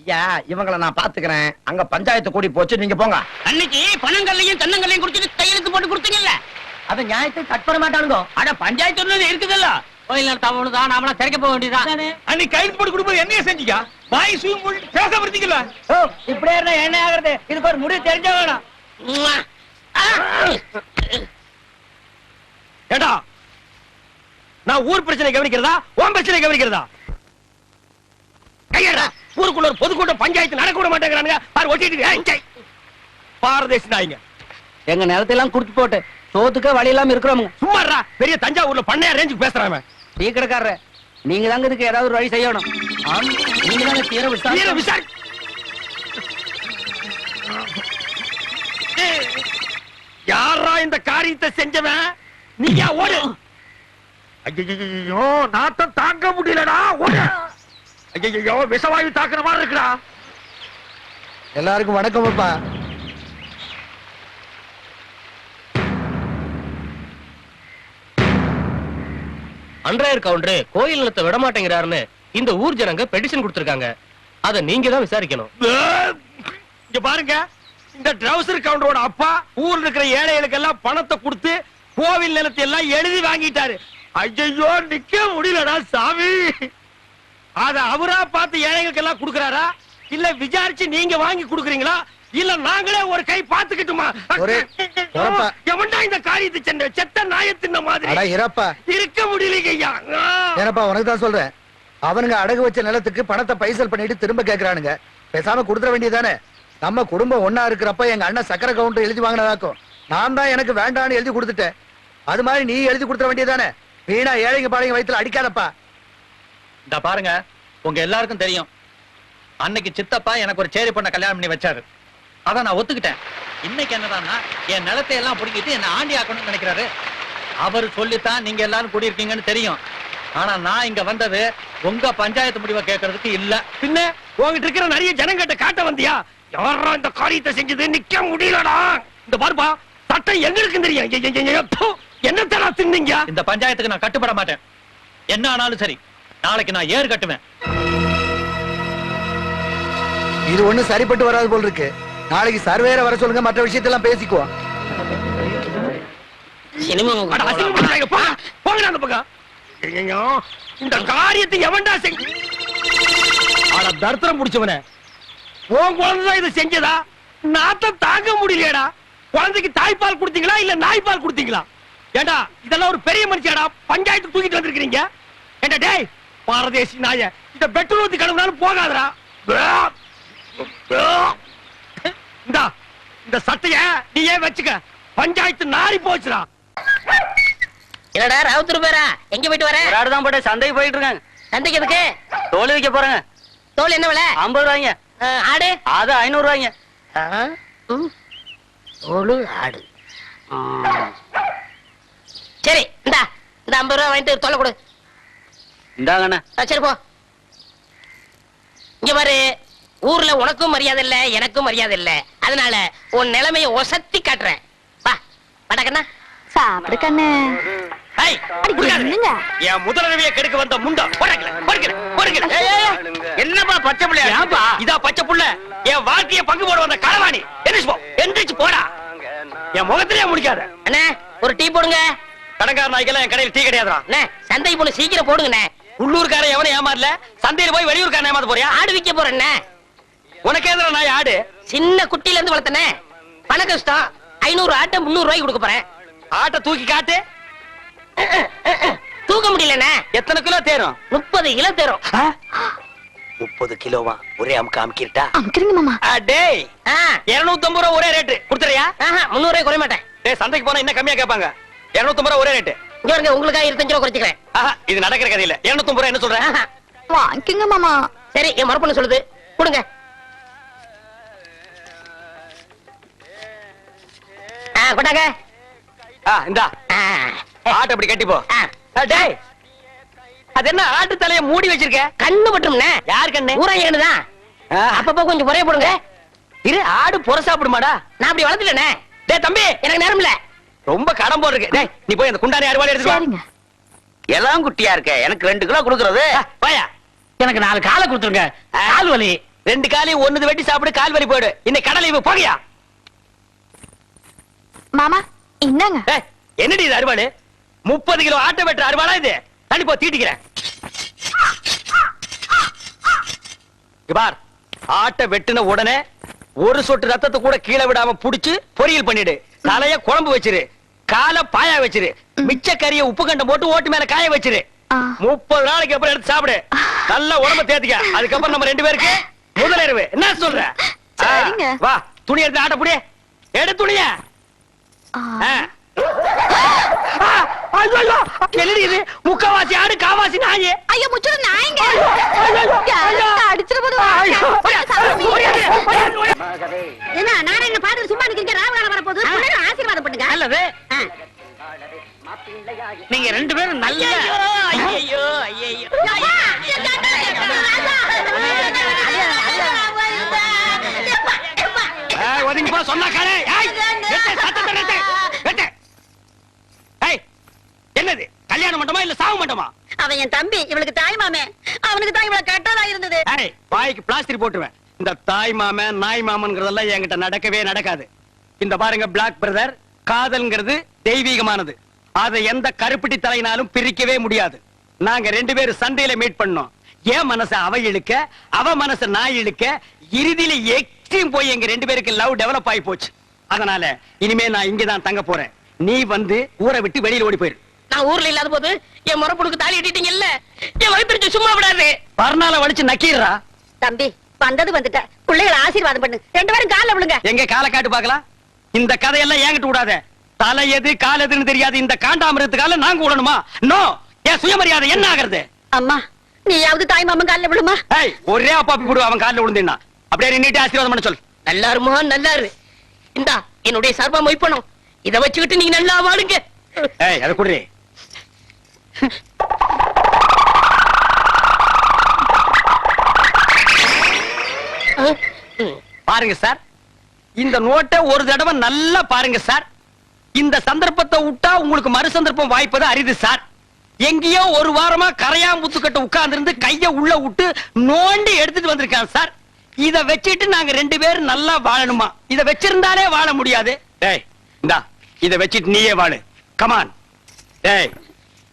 ஐயா இவங்கள நான் பாத்துக்கிறேன். அங்க பஞ்சாயத்து கூடி போச்சு நீங்க போங்க. அன்னைக்கு பணங்கள்லையும் தென்னங்கள்லையும் குடிச்சிட்டு கையெழுத்து போட்டு கொடுத்தீங்கல்ல? அது நியாயத்தை கட் பண்ண மாட்டானுங்க. அட பஞ்சாயத்து இருக்குதுல்ல? கோயில் நடத்தாமனு தான் நாமளா திறக்க போக வேண்டியதான் அன்னைக்கு கைது போட்டு கொடுக்கும்போது என்ன செஞ்சீங்க வாய் சூம் போட்டு பேச வருத்தீங்களா ஓ இப்படியே இருந்தா என்ன ஆகுறது? இதுக்கு ஒரு முடிவு தெரிஞ்ச வேணும். ஏடா நான் ஊர் பிரச்சனை கவனிக்கிறதா? உன் பிரச்சனை கவனிக்கிறதா? கையடா ஊருக்குள்ள ஒரு பொதுக்கூட்டம் பஞ்சாயத்து நடக்க விட மாட்டேங்கிறானுங்க. பாரு ஒட்டிட்டு பாரதேசி நாய்ங்க. எங்க நிலத்தெல்லாம் போட்டு சோத்துக்க வழி இல்லாம இருக்கிறோம் சும்மாடா பெரிய தஞ்சாவூர்ல பண்ணையா ரேஞ்சுக்கு பேசுறாங்க. டீ கடைக்காரரு நீங்க தாங்க இதுக்கு ஏதாவது ஒரு வழி செய்யணும். நீங்க தாங்க தீர வீர விசாரிக்கணும். விசாரி ஏய், யாரா இந்த காரியத்தை செஞ்சவன்? நீங்க ஓடு. ஐயோ நாத்தம் தாங்க முடியலடா ஓடு. ஐயோ விஷவாயு தாக்குற மாதிரி இருக்குடா. எல்லாருக்கும் வணக்கம் அப்பா. அன்றாயர் கவுண்டரு கோயில் நிலத்தை விட மாட்டேங்கிறாருன்னு இந்த ஊர் ஜனங்க பெட்டிஷன் கொடுத்திருக்காங்க. அத நீங்க தான் விசாரிக்கணும் இங்க பாருங்க. இந்த ட்ரௌசர் கவுண்டரோட அப்பா ஊர்ல இருக்கிற ஏழைகளுக்கு எல்லாம் பணத்தை கொடுத்து கோவில் நிலத்தை எல்லாம் எழுதி வாங்கிட்டாரு. ஐயோ நிக்க முடியலடா சாமி. அத அவரா பார்த்து ஏழைகளுக்கு எல்லாம் கொடுக்கறாரா? இல்ல விசாரிச்சு நீங்க வாங்கி கொடுக்குறீங்களா? இல்ல நாங்களே ஒரு கை பாத்துக்கிட்டுமா. எவன்டா இந்த காரியத்தை சென்ற செத்த நாய தின்ன மாதிரி? இறப்பா. இருக்க முடியலைங்க ஐயா. ஏனப்பா உனக்கு தான் சொல்றேன். அவனுங்க அடகு வச்ச நிலத்துக்கு பணத்தை பைசல் பண்ணிட்டு திரும்ப கேக்குறானுங்க. பேசாம கொடுத்துட வேண்டியதானே நம்ம குடும்பம் ஒண்ணா இருக்கிறப்ப எங்க அண்ணன் சக்கரை கவுண்டர் எழுதி வாங்கினதாக்கும். நான் தான் எனக்கு வேண்டாம்னு எழுதி கொடுத்துட்டேன். அது மாதிரி நீ எழுதி கொடுத்துட வேண்டியதானே வீணா ஏழைங்க பாளைங்க வயித்துல அடிக்காதப்பா. இந்த பாருங்க உங்க எல்லாருக்கும் தெரியும். அன்னைக்கு சித்தப்பா எனக்கு ஒரு சேரி பொண்ண கல்யாணம் பண்ணி வச்சாரு. அத நான் ஒத்துக்கிட்டேன். இன்னைக்கு என்னடான்னா என் நிலத்தை எல்லாம் புடிங்கிட்டு என்ன ஆண்டி ஆக்கணும்னு நினைக்கிறாரு. அவர் சொல்லித்தான் நீங்க எல்லாரும் குடியிருக்கீங்கன்னு தெரியும். ஆனா நான் இங்க வந்தது உங்க பஞ்சாயத்து முடிவை கேட்கறதுக்கு இல்ல. பின்ன உங்ககிட்ட இருக்கிற நிறைய ஜனங்கிட்ட காட்ட வந்தியா? யாரா இந்த காரியத்தை செஞ்சது? நிக்க முடியலடா. இந்த பாருப்பா சட்டம் எங்களுக்கு தெரியும். ஐய, ஐய, ஐய, ப்பு, என்னத்தடா தின்னீங்க? இந்த பஞ்சாயத்துக்கு நான் கட்டுப்பட மாட்டேன். என்ன ஆனாலும் சரி. நாளைக்கு நான் ஏறு கட்டுவேன். இது ஒண்ணும் சரிப்பட்டு வராது போல் இருக்கு. நாளைக்கு சர்வேர வர சொல்லுங்க மற்ற விஷயத்தெல்லாம் பேசிக்குவோம். இந்த காரியத்தை எவன்டா செஞ்சு தர்த்தரம் முடிச்சவனே. உன் குழந்தை இதை செஞ்சதா? நாத்தம் தாங்க முடியலையேடா. குழந்தைக்கு தாய்ப்பால் கொடுத்தீங்களா இல்ல நாய்ப்பால் கொடுத்தீங்களா? ஏண்டா இதெல்லாம் ஒரு பெரிய மனுஷியாடா பஞ்சாயத்து தூக்கிட்டு வந்திருக்கீங்க ஏண்டா டேய் பாரதேசி நாய இத பெட்ரோல் ஊத்தி கழுவினாலும் போகாதடா. இந்தா இந்த சட்டைய நீ ஏன் வச்சுக்க. பஞ்சாயத்து நாரி போச்சுடா. என்னடா ராவுத்தர் பேரா எங்க போயிட்டு வர? ஒரு ஆடு தான் போட்டு சந்தைக்கு போயிட்டு இருக்காங்க சந்தைக்கு எதுக்கு? தோல் வைக்க போறாங்க. தோல் என்ன விலை? ஐம்பது ரூபாய்ங்க. ஆடு? அது ஐநூறு ரூபாய்ங்க. தோலு ஆடு. சரி இந்தா இந்த ஐம்பது ரூபா வாங்கிட்டு தொலை கொடு. இந்தாங்கண்ணே. சரி போ. இங்க பாரு ஊர்ல உனக்கும் மரியாதை இல்ல எனக்கும் மரியாதை இல்ல. அதனால உன் நிலைமைய ஒசத்தி காட்டுறேன். வா வடக்கண்ணா சாப்பிடு கண்ணு? என் முதலுதவியை கெடுக்க வந்த முண்டா. என்னப்பா பச்சை இதா பச்சை புள்ள. என் வாழ்க்கைய பங்கு போட வந்த களவாணி. எந்திரிச்சு போ எந்திரிச்சு போடா. என் முகத்திலே முடிக்காத. அண்ணே ஒரு டீ போடுங்க. கடங்கார நாய்க்கெல்லாம் என் கடையில் டீ கிடையாதுடா. அண்ணே சந்தைக்கு போன சீக்கிரம் போடுங்கண்ணே. உள்ளூர்காரன் எவனும் ஏமாறல? சந்தையில போய் வெளியூர்காரன் ஏமாத்த போறியா? ஆடு விக்க போறேண்ணே உனக்கு எதிர நாய் ஆடு? சின்ன குட்டில இருந்து வளர்த்தனே. பண கஷ்டம். ஐநூறு ஆட்டை முந்நூறு ரூபாய்க்கு கொடுக்க போறேன். ஆட்டை தூக்கி காட்டு. தூக்க முடியலண்ணே எத்தனை கிலோ தேரும்? முப்பது கிலோ தரும். முப்பது கிலோவா? ஒரே அமுக்கு அமுக்கிட்டா அமுக்குறீங்க மாமா. டேய். ஆ, இருநூத்தி ஐம்பது ரூபா ஒரே ரேட்டு கொடுத்துறியா ஆஹா, முந்நூறு ரூபாய் குறைய மாட்டேன். டேய் சந்தைக்கு போனா இன்னும் கம்மியா கேட்பாங்க. இருநூத்தி ரூபா ஒரே ரேட்டு இங்க வருங்க உங்களுக்காக இருபத்தஞ்சு ரூபா குறைச்சிக்கிறேன். ஆஹா, இது நடக்கிற கதையில. இருநூத்தி ரூபா என்ன சொல்றேன். வாங்கிக்கோங்க மாமா. சரி என் மரப்பண்ணு சொல்லுது. கொடுங்க. ஆ, கொண்டாங்க. ஆ, இந்தா. ஆ, ஆட்டை அப்படி கட்டி போ ஆ. ஆ, டேய். அது என்ன ஆட்டு தலைய மூடி வச்சிருக்க? கண்ணு பட்டும்ண்ணே யார் கண்ணு? ஊரா ஏனுதான் அப்பப்போ கொஞ்சம் குறைய போடுங்க. இரு ஆடு புற சாப்பிடுமாடா நான் அப்படி வளர்த்துலண்ணே டேய் தம்பி. எனக்கு நேரம் இல்ல ரொம்ப கடன் டேய் நீ போய் அந்த குண்டானி வா. சரிங்க. எல்லாம் குட்டியா இருக்க. எனக்கு ரெண்டு கிலோ கொடுக்கறது. வாயா எனக்கு நாலு காலை கொடுத்துருங்க. கால் வலி ரெண்டு காலையும் ஒண்ணுது வெட்டி சாப்பிடு கால் வலி போயிடு. இன்னைக்கு கடலை இவ போகையா? மாமா ஏய், என்னடி இது அறுவாடு முப்பது கிலோ ஆட்டை வெட்டுற அறுவாடா இது? தள்ளி போ தீட்டிக்கிறேன். பார். ஆட்டை வெட்டுன உடனே ஒரு சொட்டு ரத்தத்தை கூட கீழே விடாம புடிச்சு பொரியல் பண்ணிடு. தலைய குழம்பு வச்சிரு காலை பாயா வச்சிரு மிச்ச கறிய உப்பு கண்டம் போட்டு ஓட்டு மேல காய வச்சிரு. முப்பது நாளைக்கு அப்புறம் எடுத்து சாப்பிடு. நல்லா உடம்ப தேத்திக்க. அதுக்கப்புறம் நம்ம ரெண்டு பேருக்கு முதலிரவு என்ன சொல்ற. வா. துணி எடுத்து ஆட்ட புடி. எடு துணிய. ஐயோ, இது? முக்கவாசி ஆடு காவாசி நாயே. ஐயோ நாயங்க. போது. என்ன நான் என்ன பாத்துட்டு சும்மா நிக்கிறீங்க ராவண வரப்போகுது பிள்ளைங்க ஆசீர்வாதம் பண்ணுங்க. நல்லது. ஆ. நீங்க ரெண்டு பேரும் நல்ல ஒதுங்கி போ சொன்னா சத்தத்தை நிறுத்து, வெட்டு. ஏய், என்னது கல்யாண மண்டபமா இல்ல சாவு மண்டபமா? அவன் என் தம்பி இவளுக்கு தாய் மாமே. அவனுக்கு தான் இவ்வளவு கட்டதா இருந்தது. ஏய் வாய்க்கு பிளாஸ்டிக் போட்டுருவேன். இந்த தாய் மாமன் நாய் மாமன்கிறதெல்லாம் என்கிட்ட நடக்கவே நடக்காது. இந்த பாருங்க பிளாக் பிரதர் காதல்ங்கிறது தெய்வீகமானது. அதை எந்த கருப்பிட்டி தலையினாலும் பிரிக்கவே முடியாது. நாங்க ரெண்டு பேரும் சண்டையில மீட் பண்ணோம். என் மனச அவ இழுக்க அவ மனச நான் இழுக்க இறுதியில எக்ஸ்ட்ரீம் போய் எங்க ரெண்டு பேருக்கு லவ் டெவலப் ஆகி போச்சு. அதனால இனிமே நான் இங்கதான் தங்க போறேன். நீ வந்து ஊரை விட்டு வெளியில ஓடி போயிரு. நான் ஊர்ல இல்லாத போது என் முறப்புடுக்கு தாலி கட்டிட்டீங்கல்ல? என் வயிற்றுச்சு சும்மா விடாது. பர்னால வலிச்சு நக்கீரா தம்பி வந்தது வந்துட்ட. பிள்ளைகளை ஆசீர்வாதம் பண்ணு ரெண்டு பேரும் கால்ல விழுங்க. எங்க காலை காட்டு பார்க்கலாம்? இந்த கதையெல்லாம் என்கிட்ட விடாத. தலை எது கால் எதுன்னு தெரியாது. இந்த காண்டாமிரத்துக்கால நாங்க விடணுமா நோ என் சுயமரியாதை என்ன ஆகுறது? அம்மா நீயாவது தாய் மாமன் கால்ல விழுமா? ஏய் ஒரே அப்பாப்பி போடு அவன் காலில் விழுந்தினா அப்படியே நின்னுட்டு ஆசீர்வாதம் பண்ண சொல் நல்லா இருமா நல்லா இரு இந்தா என்னுடைய சர்வ மொய்ப்பணும். இத வச்சுக்கிட்டு நீங்க நல்லா வாடுங்க ஏய் அதை குடுறி. பாருங்க சார். இந்த நோட்டை ஒரு தடவை நல்லா பாருங்க சார். இந்த சந்தர்ப்பத்தை விட்டா உங்களுக்கு மறு சந்தர்ப்பம் வாய்ப்பது அரிது சார். எங்கேயோ ஒரு வாரமா கரையாம்புத்துக்கிட்ட உட்கார்ந்து இருந்து கைய உள்ள விட்டு நோண்டி எடுத்துட்டு வந்திருக்கான் சார். இத வச்சிட்டு நாங்க ரெண்டு பேரும் நல்லா வாழணுமா? இத வச்சிருந்தாலே வாழ முடியாது. டேய் இந்தா இத வச்சிட்டு நீயே வாழு. கமான் டேய்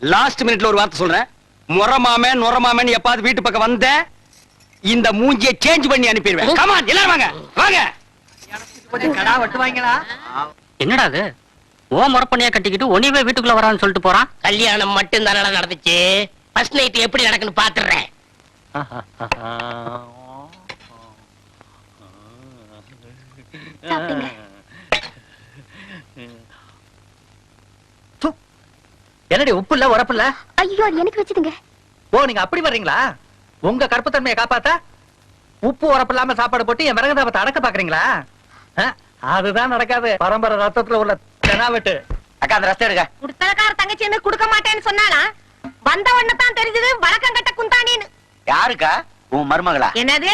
லாஸ்ட் மினிட்ல ஒரு வார்த்தை சொல்றேன். முறமாம நுறமாமன் எப்பாவது வீட்டு பக்கம் வந்த இந்த மூஞ்சியை சேஞ்ச் பண்ணி அனுப்பிடுவேன். கமான் எல்லாரும் வாங்க வாங்க. கடா வெட்டுவாங்களா என்னடா அது? ஓ முறப்பண்ணியா கட்டிக்கிட்டு ஒனிவே வீட்டுக்குள்ள வரான்னு சொல்லிட்டு போறான்? கல்யாணம் மட்டும் தானே நடந்துச்சு. ஃபர்ஸ்ட் நைட் எப்படி நடக்குன்னு பாத்துறேன். சாப்பிடுங்க. என்னடி உப்பு இல்ல உரப்பு இல்ல ஐயோ அது எனக்கு வச்சுதுங்க. ஓ நீங்க அப்படி வர்றீங்களா? உங்க கற்புத்தன்மையை காப்பாத்த உப்பு உரப்பு இல்லாம சாப்பாடு போட்டு என் விறகுதாபத்தை அடக்க பாக்குறீங்களா? அதுதான் நடக்காது. பரம்பரை ரத்தத்துல உள்ள தெனாவெட்டு அக்கா அந்த ரஸ்தை எடுக்க குடுத்தலக்கார தங்கச்சி என்ன கொடுக்க மாட்டேன்னு சொன்னானா வந்த உடனே தான் தெரிஞ்சது வழக்கம் கட்ட குந்தாணின்னு யாருக்கா? உன் மருமகளா? என்னது?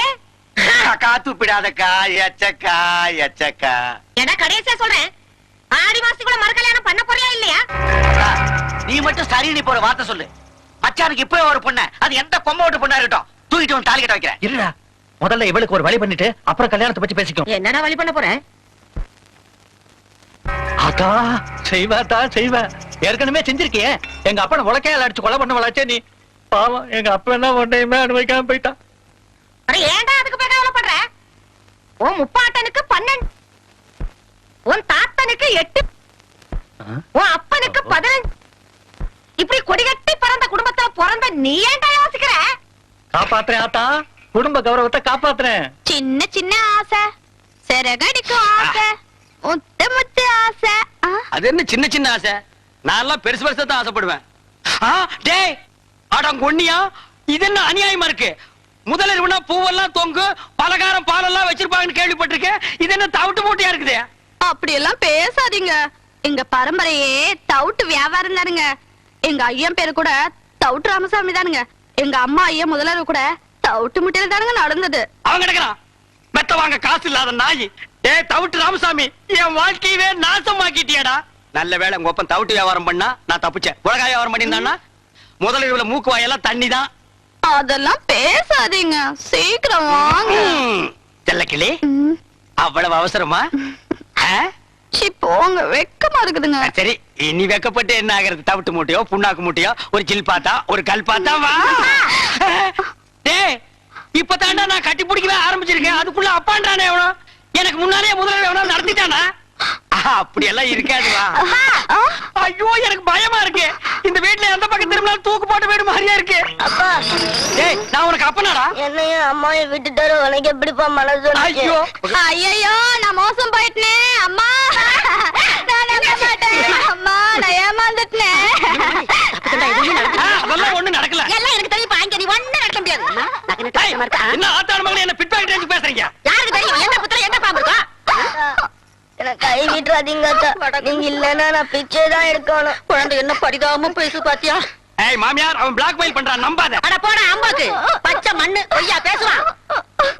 அக்கா துப்பிடாதக்கா எச்சக்கா எச்சக்கா. எடா கடைசியா சொல்றேன். ஆடி மாசத்துக்குள்ள மறு கல்யாணம் பண்ண போறியா இல்லையா? நீ மட்டும் சரி நீ போற வார்த்தை சொல்லு. மச்சானுக்கு இப்பவே ஒரு பொண்ணு. அது எந்த கொம்ப ஓட்டு பொண்ணா இருக்கட்டும். தூக்கிட்டு வந்து தாலி கட்ட வைக்கிறேன். இருடா. முதல்ல இவளுக்கு ஒரு வழி பண்ணிட்டு அப்புறம் கல்யாணத்தை பத்தி பேசிக்கும் என்னடா வழி பண்ண போறேன் அக்கா செய்வாத்தா செய்வ. ஏற்கனவே செஞ்சிருக்கியே. எங்க அப்பனை உலக்கையால அடிச்சு கொலை பண்ண வளர்ச்சே நீ. பாவம் எங்க அப்பா என்ன ஒன்றையுமே அனுபவிக்காம போயிட்டான். ஏன்டா அதுக்கு போய் கவலைப்படுற உன் முப்பாட்டனுக்கு பன்னெண்டு உன் தாத்தனுக்கு எட்டு. உன் அப்பனுக்கு பதினஞ்சு. இப்படி கொடிகட்டி பிறந்த குடும்பத்துல பிறந்த நீ ஏன்டா யோசிக்கிற? காப்பாத்துறேன் ஆத்தா. குடும்ப கௌரவத்தை காப்பாத்துறேன். சின்ன சின்ன ஆசை. சிறகடிக்கும் ஆசை. முத்து முத்து ஆசை. அது என்ன சின்ன சின்ன ஆசை? நான் எல்லாம் பெருசு பெருசா தான் ஆசைப்படுவேன். டேய் அடம் கொன்னியா இது என்ன அநியாயமா இருக்கு? முதலிரவுனா பூவெல்லாம் தொங்கு பலகாரம் பாலெல்லாம் வச்சிருப்பாங்கன்னு கேள்விப்பட்டிருக்கேன். இது என்ன தவிட்டு மூட்டையா இருக்குது? அப்படியெல்லாம் பேசாதீங்க. எங்க பரம்பரையே தவுட்டு வியாபாரம் தானுங்க. எங்க ஐயன் பேரு கூட தவுட்டு ராமசாமி தானுங்க. எங்க அம்மா ஐயா முதலர் கூட தவுட்டு முட்டையில தானுங்க நடந்தது. அவன் கிடக்குறான். மெத்த வாங்க காசு இல்லாத நாய். டேய் தவிட்டு ராமசாமி என் வாழ்க்கையவே நாசமாக்கிட்டியாடா. நல்ல வேளை உங்க ஒப்பன் தவிட்டு வியாபாரம் பண்ணா நான் தப்பிச்சேன். உலகாய வியாபாரம் பண்ணியிருந்தான்னா? முதலிரவுல மூக்கு வாயெல்லாம் தண்ணி தான் அதெல்லாம் பேசாதீங்க. சீக்கிரம் வாங்க. ம். அவ்வளவு அவசரமா? போங்க. வெக்கமா இருக்குதுங்க. சரி. இனி வெக்கப்பட்டு என்ன ஆகிறது? தவிட்டு மூட்டையோ புண்ணாக்கு மூட்டையோ ஒரு சில் பாத்தா ஒரு கல் பாத்தா வா! டேய் இப்பதாண்டா நான் கட்டி பிடிக்கவே ஆரம்பிச்சிருக்கேன். அதுக்குள்ள அப்பான்றானே எவனோ எனக்கு முன்னாலே முதல்ல எவனோ நடத்திட்டானா? அப்படி எல்லாம் இருக்காது வா. ஆ, ஐயோ எனக்கு பயமா இருக்கு. இந்த வீட்ல எந்த பக்கம் திரும்பினாலும் தூக்கு போட்ட வீடு மாதிரியா இருக்கு. அப்பா டேய் நான் உனக்கு அப்பனாடா? என்னையும் அம்மாவையும் விட்டுட்டாரு உனக்கு எப்படிப்பா மனசு? ஐயோ. ஐயையோ நான் மோசம் போயிட்டேனே அம்மா நான் நம்ப மாட்டேன் அம்மா நான் ஏமாந்துட்டேன் ஆ, அதெல்லாம் ஒண்ணு நடக்கல எல்லாம் எனக்கு தெரியும் பாங்க நீ ஒண்ணு நடக்க முடியாது கஷ்டமா இருக்கா? என்ன ஆத்தாடு மகளே என்ன பிட் பாக்கெட் பேசுறீங்க? யாருக்கு தெரியும்? எந்த புத்திர எந்த பாம்பு இருக்கா? எனக்கு கை விட்டுறாதீங்க அக்கா. நீங்க இல்லன்னா நான் பிச்சை தான் எடுக்கணும். குழந்தை என்ன பரிதாபமா பேசு பாத்தியா? ஏய் மாமியார் அவன் பிளாக் மெயில் பண்றான் நம்பாத. அட போட அம்பாக்கு. பச்சை மண்ணு பொய்யா பேசுவான்.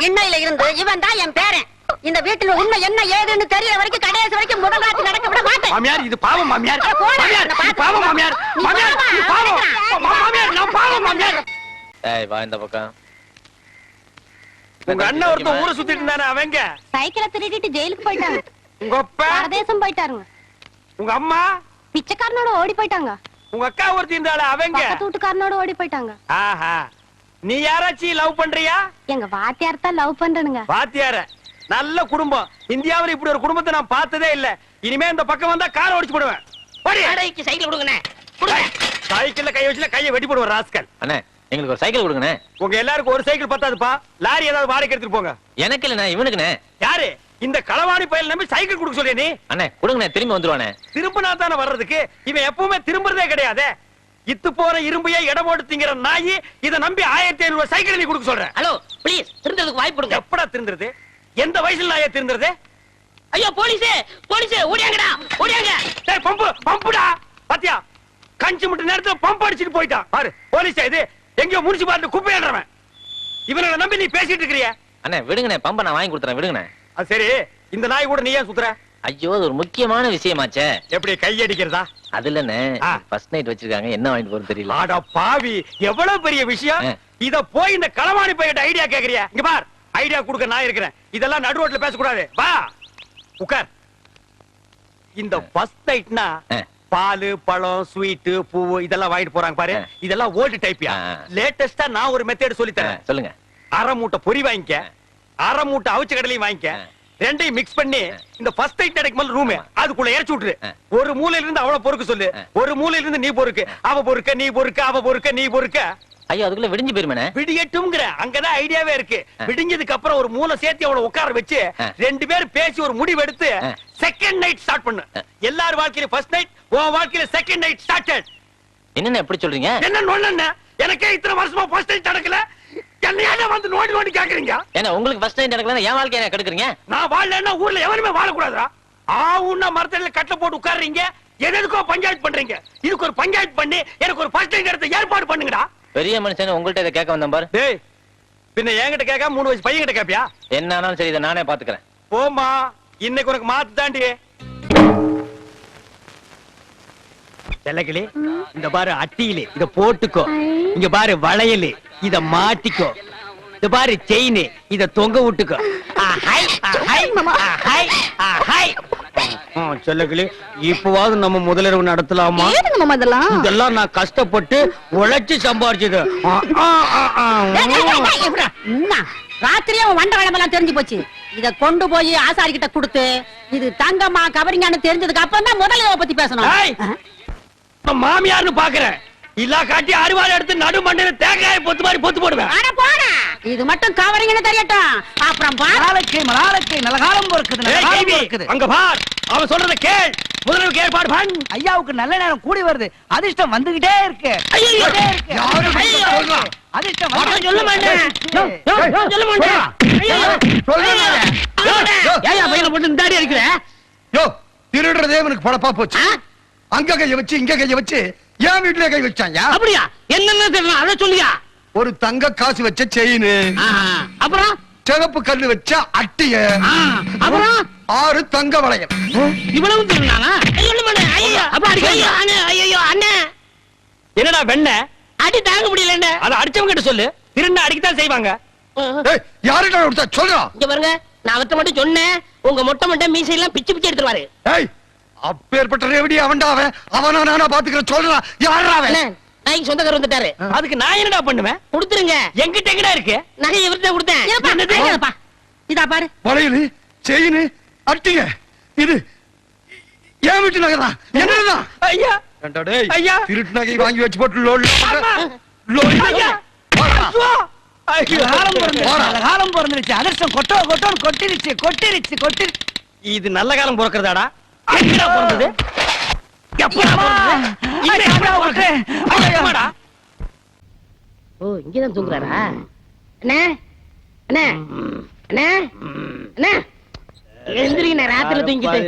இன்னையில இருந்து இவன் தான் என் பேரன். இந்த வீட்டுல உண்மை என்ன ஏதுன்னு தெரியற வரைக்கும் கடைசி வரைக்கும் முதல் ராத்தி நடக்க விட மாட்டேன். மாமியார் இது பாவம் மாமியார். மாமியார் பாவம் மாமியார். மாமியார் பாவமா? மாமியார் நான் பாவம் மாமியார். ஏய் வா இந்த பக்கம். உங்க அண்ணன் ஒருத்தன் ஊரை சுத்திட்டு இருந்தானே அவங்க? சைக்கிளை திருடிட்டு ஜெயிலுக்கு போயிட்டாங்க. உங்க அப்பா? பரதேசம் போயிட்டாருங்க. உங்க அம்மா? பிச்சைக்காரனோட ஓடி போயிட்டாங்க. உங்க அக்கா ஒருத்தி இருந்தாளே அவங்க? வீட்டுக்காரனோட ஓடி போயிட்டாங்க. ஆஹா. நீ யாராச்சும் லவ் பண்றியா? எங்க வாத்தியார் தான் லவ் பண்றனுங்க. பாத்தியார நல்ல குடும்பம். இந்தியாவுல இப்படி ஒரு குடும்பத்தை நான் பார்த்ததே இல்ல. இனிமே இந்த பக்கம் வந்தா காரை ஓடிச்சு போடுவேன். சைக்கிள் கொடுங்கண்ணே. டேய், சைக்கிள்ல கை வச்சுல கையை வெட்டி போடுவேன் ராஸ்கல். அண்ணே எங்களுக்கு ஒரு சைக்கிள் கொடுங்கண்ணே. உங்க எல்லாருக்கும் ஒரு சைக்கிள் பத்தாதுப்பா. லாரி ஏதாவது வாடகை எடுத்துட்டு போங்க. எனக்கு இல்லண்ணே இவனுக்குண்ணே. யாரு? இந்த களவாணி பையல் நம்பி சைக்கிள் கொடுக்க சொல்லிய நீ? அண்ணே கொடுங்கண்ணே திரும்பி வந்துருவானே திரும்பினா தானே வர்றதுக்கு? இவன் எப்பவுமே திரும்புறதே கிடையாது. இத்து போற இரும்பையே இடம் போட்டு திங்கிற நாயி இத நம்பி ஆயிரத்தி ஐநூறு சைக்கிள் நீ கொடுக்க சொல்ற. ஹலோ ப்ளீஸ் திருந்ததுக்கு வாய்ப்பு கொடுங்க. எப்படா திருந்துறது? எந்த வயசுல நாயே திருந்துறது? ஐயோ போலீஸே போலீஸே ஓடியாங்கடா ஓடியாங்க. டேய் பம்பு பம்புடா. பாத்தியா? கஞ்சி முட்டு நேரத்துல பம்ப் அடிச்சிட்டு போயிட்டான். பாரு போலீஸ் இது எங்கேயோ முடிச்சு பார்த்து குப்பையாடுறவன். இவனை நம்பி நீ பேசிட்டு இருக்கிறிய? அண்ணே விடுங்கண்ணே பம்ப நான் வாங்கி கொடுத்துறேன் விடுங்கண்ணே. அது சரி இந்த நாய் கூட நீ ஏன் சுத்துற? ஐயோ அது ஒரு முக்கியமான விஷயமாச்சே. எப்படி கை அடிக்கிறதா? அது இல்லண்ணே. ஃபர்ஸ்ட் நைட் வச்சிருக்காங்க என்ன வாங்கிட்டு போறது தெரியல. ஆடா பாவி எவ்வளவு பெரிய விஷயம். இத போய் இந்த களவாணி பையிட்ட ஐடியா கேக்குறியா? இங்க பார் ஐடியா கொடுக்க நான் இருக்கிறேன். இதெல்லாம் நடு ரோட்ல பேசக்கூடாது. வா உட்கார். இந்த ஃபர்ஸ்ட் நைட்னா. பால் பழம் ஸ்வீட் பூவு இதெல்லாம் வாங்கிட்டு போறாங்க பாரு. இதெல்லாம் ஓல்டு டைப்பியா. லேட்டஸ்டா நான் ஒரு மெத்தட் சொல்லி ஆ, தரேன் சொல்லுங்க. அரை மூட்டை பொரி வாங்கிக்க. அரை மூட்டை அவிச்ச கடலையும் வாங்கிக்க. ரெண்டையும் மிக்ஸ் பண்ணி இந்த ஃபர்ஸ்ட் நைட் நடக்கும் போது ரூம். அதுக்குள்ள இறச்சி விட்டுரு. ஒரு மூலையில இருந்து அவள பொறுக்க சொல்லு. ஒரு மூலையில இருந்து நீ பொறுக்கு. அவ பொறுக்க நீ பொறுக்க அவ பொறுக்க நீ பொறுக்க. ஐயோ அதுக்குள்ள விடிஞ்சு போயிருமேண்ணே விடியட்டும்ங்கிற அங்கதான் ஐடியாவே இருக்கு. விடிஞ்சதுக்கு அப்புறம் ஒரு மூளை சேர்த்து அவளை உட்கார வச்சு. ரெண்டு பேரும் பேசி ஒரு முடிவு எடுத்து. செகண்ட் நைட் ஸ்டார்ட் பண்ணு. எல்லார் வாழ்க்கையில ஃபர்ஸ்ட் நைட் உன் வாழ்க்கையில செகண்ட் நைட் ஸ்டார்டட் என்னண்ணே எப்படி சொல்றீங்க? என்ன நொண்ணு எனக்கே இத்தனை வருஷமா ஃபர்ஸ்ட் நைட் நடக்கல. என்ன ஏன்டா வந்து நோண்டி நோண்டி கேக்குறீங்க? ஏன்னா உங்களுக்கு ஃபர்ஸ்ட் நைட் நடக்கலன்னா என் வாழ்க்கையை கெடுக்குறீங்க? நான் வாழலன்னா ஊர்ல எவனுமே வாழக்கூடாதுடா. ஆவுன்னா மரத்தடியில கட்டல போட்டு உட்கார்றீங்க. எதுக்கோ பஞ்சாயத்து பண்றீங்க. இதுக்கு ஒரு பஞ்சாயத்து பண்ணி எனக்கு ஒரு ஃபர்ஸ்ட் நைட் எடுத்து ஏற்பாடு பண்ணுங்கடா. பெரிய மனுஷன் உங்கள்ட்ட இதை கேட்க வந்தேன் பாரு. டேய் பின்ன என்கிட்ட கேட்காம மூணு வயசு பையன் கிட்ட கேப்பியா? என்ன ஆனாலும் சரி இதை நானே பாத்துக்கிறேன் போமா இன்னைக்கு உனக்கு மாத்து தாண்டி. செல்லக்கிளி இந்த பாரு அட்டியிலே இத போட்டுக்கோ. இங்க பாரு வளையலு இத மாட்டிக்கோ இந்த பாரு செயின் இத தொங்க விட்டுக்கோ. செல்லக்கிளி இப்பவாவது நம்ம முதலிரவு நடத்தலாமா? இதெல்லாம்? நான் கஷ்டப்பட்டு உழைச்சு சம்பாரிச்சது? ராத்திரியே வண்ட வேலைமெல்லாம் தெரிஞ்சு போச்சு. இத கொண்டு போய் ஆசாரி கிட்ட கொடுத்து இது தங்கம்மா கவரிங்கான்னு தெரிஞ்சதுக்கு அப்புறம் தான் முதல்ல பத்தி பேசணும். மாமியார்னு பாக்குறேன். இல்லா காட்டி அருவாள் எடுத்து நடு மண்டையில தேங்காய பொத்து மாதிரி பொத்து போடுவேன். போடா. இது மட்டும் கவரிங்னு தெரியட்டும். அப்புறம் நாளைக்கு நாளைக்கு நல்ல காலம் பொறுக்குது நல்ல ஏய், காலம் கேள்வி. பொறுக்குது. அங்க பார் அவன் சொல்றத கேள். முதல்வர் ஏற்பாடு பண்ண. ஐயாவுக்கு நல்ல நேரம் கூடி வருது. அதிர்ஷ்டம் வந்துகிட்டே இருக்கு. அதிர்ஷ்டம் சொல்ல மாட்டேன். சொல்ல மாட்டேன். ஐயோ, பையனை போட்டு இந்த அடி அடிக்கிற? யோ திருடுறதே இவனுக்கு பழப்பா போச்சு. ஆ? அங்க கைய வச்சு இங்க கைய வச்சு என் வீட்டுல கை வச்சாயா அப்படியா? என்னென்ன தெரியல அதை சொல்லியா? ஒரு தங்க காசு வச்ச செயின். அப்புறம்? சிகப்பு கல்லு வச்ச அட்டிய. அப்புறம்? ஆறு தங்க வளையம். இவ்வளவு திருநானா அப்புறம் அடிக்க ஐயோ அண்ணே. ஐயோ அண்ணே. என்னடா வெண்ண? அடி தாங்க முடியல என்ன அதை அடிச்சவங்க கிட்ட சொல்லு. திருண்ண அடிக்கத்தான் செய்வாங்க. யாருடா கொடுத்தா சொல்றா. இங்க பாருங்க. நான் அவர்ட்ட மட்டும் சொன்னேன். உங்க மொட்டை மொட்டை மீசை எல்லாம் பிச்சு பிச்சு எடுத்துருவாரு. ஏய் அப்பேற்பட்ட ரேவடி அவன்டா அவன். அவனா நானா பாத்துக்கிறேன். சொல்றா. யாரா அவன்? நாய்க்கு சொந்தக்காரர் வந்துட்டாரு. அதுக்கு நான் என்னடா பண்ணுவேன்? கொடுத்துருங்க. எங்கிட்ட எங்கடா இருக்கு? நகை இவர்கிட்ட கொடுத்தேன்? இதா பாரு. வளையலு செயின் அட்டிங்க. இது ஏன் வீட்டு நகைதான். என்னதான் ஐயா. ஐயா. திருட்டு நகை வாங்கி வச்சு போட்டு. நல்ல காலம் பிறந்துருச்சு. அதிர்ஷ்டம் கொட்டோ கொட்டோன்னு கொட்டிருச்சு கொட்டிருச்சு கொட்டிருச்சு இது நல்ல காலம் பிறக்கிறதாடா. பிறந்தது? எப்படா ஓ இங்கதான் தூங்குறாரா? அண்ணே அண்ணே அண்ணே அண்ணே. எந்திரிங்க ராத்திரில தூங்கிட்டு.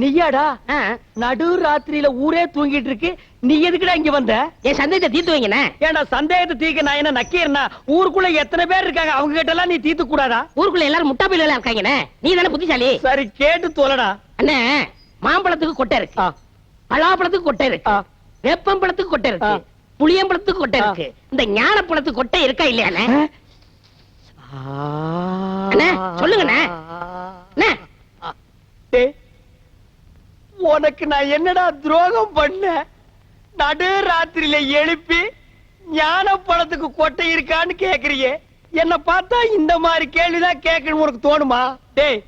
நீயாடா? நடு ராத்திரியில ஊரே தூங்கிட்டு இருக்கு. நீ எதுக்குடா இங்க வந்த? என் சந்தேகத்தை தீர்த்து வைங்கண்ணே. ஏன்டா சந்தேகத்தை தீக்க நான் என்ன நக்கீரனா? ஊருக்குள்ள எத்தனை பேர் இருக்காங்க? அவங்க கிட்ட எல்லாம் நீ தீர்த்து கூடாதா ஊருக்குள்ள எல்லாரும் முட்டா பையில இருக்காங்கண்ணே. நீ தானே புத்திசாலி. சரி கேட்டு தோலடா. அண்ணே மாம்பழத்துக்கு கொட்டை இருக்கு. பலாப்பழத்துக்கு கொட்டை இருக்கு. வேப்பம்பழத்துக்கு கொட்டை இருக்கு. புளியம்பழத்துக்கு கொட்டை. இருக்கு இந்த ஞானப்பழத்துக்கு கொட்டை இருக்கா இல்லையாண்ணே அண்ணே, சொல்லுங்கண்ணே. அண்ணே டேய், உனக்கு நான் என்னடா துரோகம் பண்ண நடு ராத்திரியில எழுப்பி ஞான பழத்துக்கு கொட்டை இருக்கான்னு கேக்குறியே என்ன பார்த்தா இந்த மாதிரி கேள்விதான் கேட்கணும் உனக்கு தோணுமா டேய்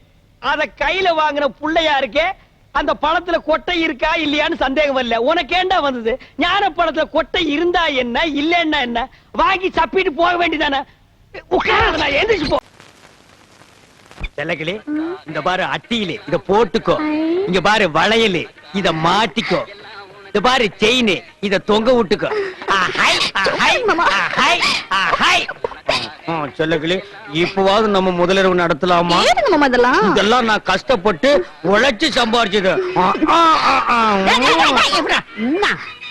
அத கையில வாங்கின புள்ளையா இருக்கே அந்த பழத்துல கொட்டை இருக்கா இல்லையான்னு சந்தேகம் வரல. உனக்கு ஏண்டா வந்தது? ஞான பழத்துல கொட்டை இருந்தா என்ன இல்லன்னா என்ன? வாங்கி சப்பிட்டு போக வேண்டியதானே? உட்காராத நான் எந்திரிச்சு போ. இந்த பாரு அட்டியிலே இத போட்டுக்கோ. இங்க பாரு வளையலு இத மாட்டிக்கோ. பாரு செயின் இத தொங்க விட்டுக்கோ. செல்லக்கிளி இப்பவாவது நம்ம முதலிரவு நடத்தலாமா? இதெல்லாம்? நான் கஷ்டப்பட்டு உழைச்சு சம்பாரிச்சது.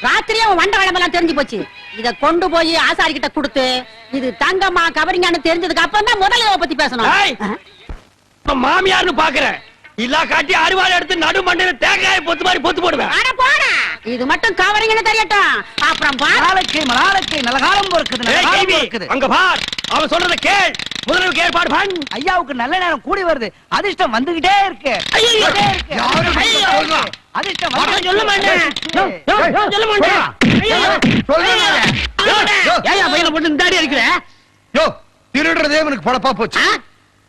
ராத்திரியே வண்ட வளமெல்லாம் தெரிஞ்சு போச்சு. இத கொண்டு போய் ஆசாரி கிட்ட கொடுத்து இது தங்கம்மா கவரிங்கான்னு தெரிஞ்சதுக்கு அப்புறம் தான் முதல்ல பத்தி பேசணும். மாமியார்னு பாக்குறேன். இல்லா காட்டி அறுவாள் எடுத்து நடு மண்டையில தேங்காய் பொத்து மாதிரி பொத்து போடுவேன். அட போடா. இது மட்டும் கவரிங்னு தெரியட்டும். அப்புறம் நாளைக்கு நாளைக்கு நல்ல காலம் பொறுக்குது அங்க பார். அவன் சொல்றத கேள். முதல்வர் கேட்பாடு பண் ஐயாவுக்கு நல்ல நேரம் கூடி வருது. அதிர்ஷ்டம் வந்துகிட்டே இருக்கு? அதிர்ஷ்டம் சொல்ல மாட்டேன். சொல்ல மாட்டேன். ஐயோ, பையில போட்டு அடிக்கிற? யோ திருடுறதே அவனுக்கு பழப்பா போச்சு.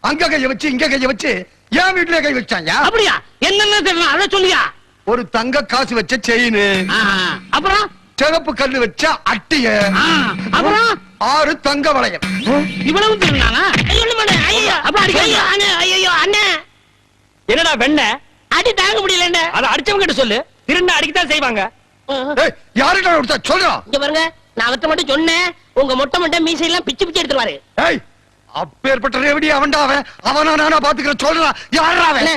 அங்க கைய வச்சு இங்க கைய வச்சு என் வீட்டுல கை வச்சாங்க அப்படியா? என்னென்ன தெரியல அத சொல்லியா? ஒரு தங்க காசு வச்ச செயின். அப்புறம்? சிவப்பு கல்லு வச்ச அட்டிய. ஆ, அப்புறம்? ஆறு தங்க வளையம் இவ்வளவு என்னடா வெண்ண? அடி தாங்க முடியல என்ன அத அடிச்சவங்க கிட்ட சொல்லு. திருண்ண அடிக்கத்தான் செய்வாங்க. கொடுத்தா? சொல்றா. இங்க பாருங்க நான் அவர்ட்ட மட்டும் சொன்னேன். உங்க மொட்டை மொட்டை மீசை எல்லாம் பிச்சு பிச்சு எடுத்துருவாரு. ஏய் அப்பேற்பட்ட ரேவடி அவன்டா அவன். அவனா நானா பாத்துக்கிறேன். சொல்றா. யாரா அவன்?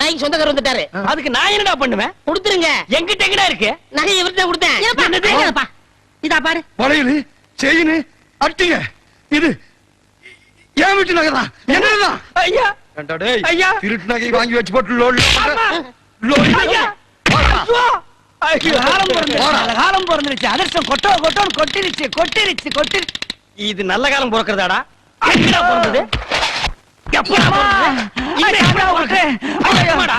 நாய்க்கு சொந்தக்காரர் வந்துட்டாரு. அதுக்கு நான் என்னடா பண்ணுவேன்? கொடுத்துருங்க. எங்கிட்ட எங்கடா இருக்கு? நகை இவர்கிட்ட கொடுத்தேன். இதா பாரு. வளையலு செயின் அட்டிங்க இது என் வீட்டு நகைதான் என்னதான் ஐயா. ஐயா. திருட்டு நகை வாங்கி வச்சு போட்டு ஐயா. ஐயோ. ஐயோ. நல்ல காலம். நல்ல காலம் பிறந்துருச்சு. அதிர்ஷ்டம் கொட்டோ கொட்டோன்னு கொட்டிருச்சு கொட்டிருச்சு கொட்டிருச்சு இது நல்ல காலம் பிறக்கிறதாடா. எங்கடா பிறந்தது எப்படா பிறந்தது? இது எப்படா பிறந்தது? ஐயோ, அம்மாடா.